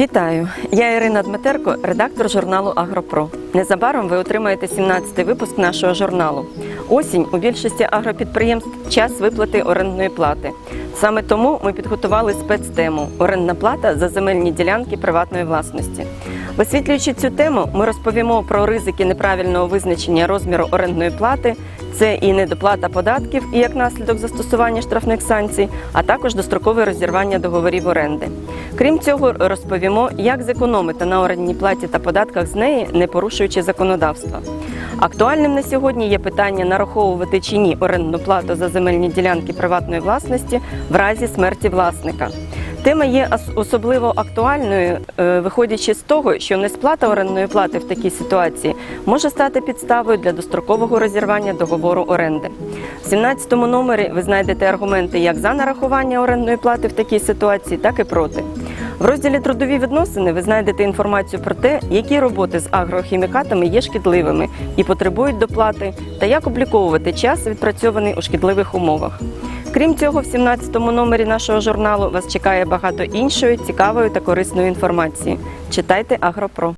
Вітаю! Я Ірина Дмитерко, редактор журналу Агропро. Незабаром ви отримаєте 17-й випуск нашого журналу. Осінь у більшості агропідприємств час виплати орендної плати. Саме тому ми підготували спецтему орендна плата за земельні ділянки приватної власності. Висвітлюючи цю тему, ми розповімо про ризики неправильного визначення розміру орендної плати. Це і недоплата податків, і як наслідок застосування штрафних санкцій, а також дострокове розірвання договорів оренди. Крім цього, розповімо, як зекономити на орендній платі та податках з неї, не порушуючи законодавства. Актуальним на сьогодні є питання нараховувати чи ні орендну плату за земельні ділянки приватної власності в разі смерті власника. Тема є особливо актуальною, е, виходячи з того, що несплата орендної плати в такій ситуації може стати підставою для дострокового розірвання договору оренди. В 17 номері ви знайдете аргументи як за нарахування орендної плати в такій ситуації, так і проти. В розділі трудові відносини ви знайдете інформацію про те, які роботи з агрохімікатами є шкідливими і потребують доплати, та як обліковувати час, відпрацьований у шкідливих умовах. Крім цього, в 17 номері нашого журналу вас чекає багато іншої цікавої та корисної інформації. Читайте Агропро.